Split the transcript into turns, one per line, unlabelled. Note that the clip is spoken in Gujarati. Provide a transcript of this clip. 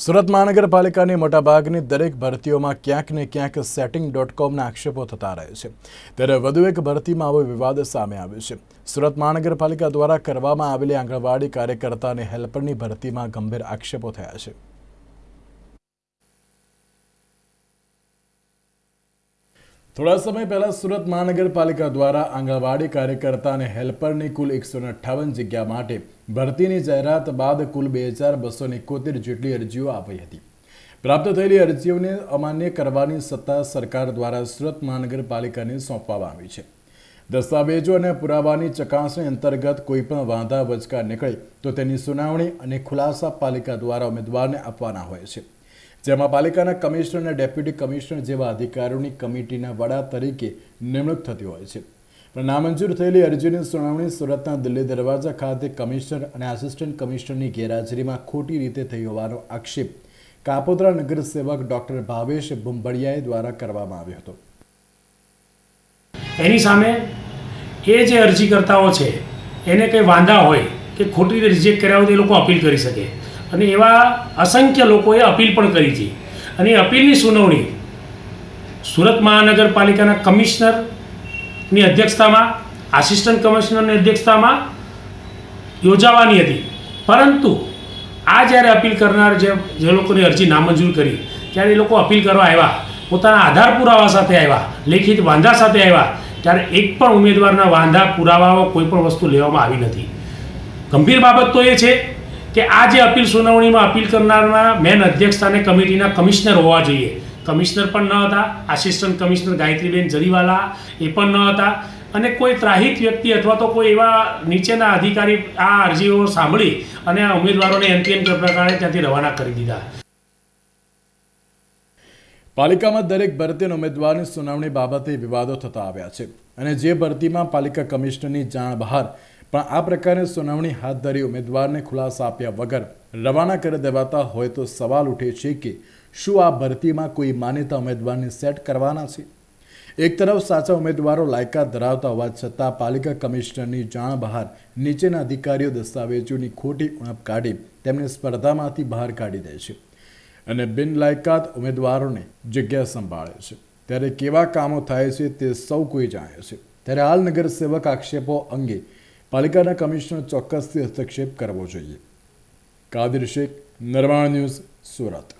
સુરત મહાનગરપાલિકાની મોટાભાગની દરેક ભરતીઓમાં ક્યાંક ને ક્યાંક સેટિંગ ડોટ કોમના આક્ષેપો થતા રહે છે. ત્યારે વધુ એક ભરતીમાં આવો વિવાદ સામે આવ્યો છે. સુરત મહાનગરપાલિકા દ્વારા કરવામાં આવેલી આંગણવાડી કાર્યકર્તા હેલ્પરની ભરતીમાં ગંભીર આક્ષેપો થયા છે. થોડા સમય પહેલા સુરત મહાનગરપાલિકા દ્વારા આંગણવાડી કાર્યકર્તા અને હેલ્પરની કુલ એકસો અઠ્ઠાવન જગ્યા માટે ભરતીની જાહેરાત બાદ કુલ બે હજાર બસો એકોતેર જેટલી અરજીઓ આવી હતી. પ્રાપ્ત થયેલી અરજીઓને અમાન્ય કરવાની સત્તા સરકાર દ્વારા સુરત મહાનગરપાલિકાને સોંપવામાં આવી છે. દસ્તાવેજો અને પુરાવાની ચકાસણી અંતર્ગત કોઈપણ વાંધા વચકા નીકળે તો તેની સુનાવણી અને ખુલાસા પાલિકા દ્વારા ઉમેદવારને આપવાના હોય છે. જેમાં પાલિકાના કમિશનર અને ડેપ્યુટી કમિશનર જેવા અધિકારીઓની કમિટીના વડા તરીકે નિમણૂક થતી હોય છે. પણ નામંજૂર થયેલી અરજીની સુનાવણી સુરતના દિલ્હી દરવાજા ખાતે કમિશનર અને આસિસ્ટન્ટ કમિશનરની ગેરહાજરીમાં ખોટી રીતે થઈ હોવાનો આક્ષેપ કાપોદ્રા નગર સેવક ડોક્ટર ભાવેશ ભુંબડિયાએ દ્વારા કરવામાં આવ્યો હતો.
એની સામે એ જે અરજીકર્તાઓ છે, એને કંઈ વાંધા હોય કે ખોટી રીતે રિજેક્ટ કર્યા હોય તો એ લોકો અપીલ કરી શકે. અને એવા અસંખ્ય લોકોએ અપીલ પણ કરી હતી અને એ અપીલની સુનાવણી સુરત મહાનગરપાલિકાના કમિશનરની અધ્યક્ષતામાં, આસિસ્ટન્ટ કમિશનરની અધ્યક્ષતામાં યોજાવાની હતી. પરંતુ આ જ્યારે અપીલ કરનાર જે જે લોકોની અરજી નામંજૂર કરી, ત્યારે એ લોકો અપીલ કરવા આવ્યા. પોતાના આધાર પુરાવા સાથે આવ્યા, લેખિત વાંધા સાથે આવ્યા. ત્યારે એક પણ ઉમેદવારના વાંધા પુરાવાઓ કોઈ પણ વસ્તુ લેવામાં આવી નથી. ગંભીર બાબત તો એ છે કે આ જે અપીલ સુનાવણીમાં અપીલ કરનારના મેન અધ્યક્ષતાને કમિટીના કમિશનર હોવા જોઈએ. કમિશનર પણ ન હતા આસિસ્ટન્ટ કમિશનર ગાયત્રીબેન જરીવાલા એ પણ ન હતા અને કોઈ ત્રાહિત વ્યક્તિ અથવા તો કોઈ એવા નીચેના અધિકારી આ અરજીઓ સાંભળી અને આ ઉમેદવારોને એનપીએન પ્રકારે ત્યાંથી રવાના કરી દીધા.
પાલિકામાં દરેક ભરતી ઉમેદવારની સુનાવણી બાબતે વિવાદો થતા આવ્યા છે અને જે ભરતીમાં પાલિકા કમિશનરની જાણ બહાર પણ આ પ્રકારની સુનાવણી હાથ ધરી ઉમેદવારને ખુલાસા આપ્યા વગર રવાના કરી દેવાતા હોય તો સવાલ ઉઠે છે કે શું આ ભરતીમાં કોઈ માન્યતા ઉમેદવારને સેટ કરવાના છે? એક તરફ સાચા ઉમેદવારો લાયકાત ધરાવતા હોવા છતાં પાલિકા કમિશનરની જાણ બહાર નીચેના અધિકારીઓ દસ્તાવેજોની ખોટી ઉણપ કાઢી તેમને સ્પર્ધામાંથી બહાર કાઢી દે છે અને બિનલાયકાત ઉમેદવારોને જગ્યા સંભાળે છે. ત્યારે કેવા કામો થાય છે તે સૌ કોઈ જાણે છે. ત્યારે હાલ નગરસેવક આક્ષેપો અંગે પાલિકાના કમિશનર ચોક્કસથી હસ્તક્ષેપ કરવો જોઈએ. કાદિર શેખ નરવાણ ન્યૂઝ સુરત.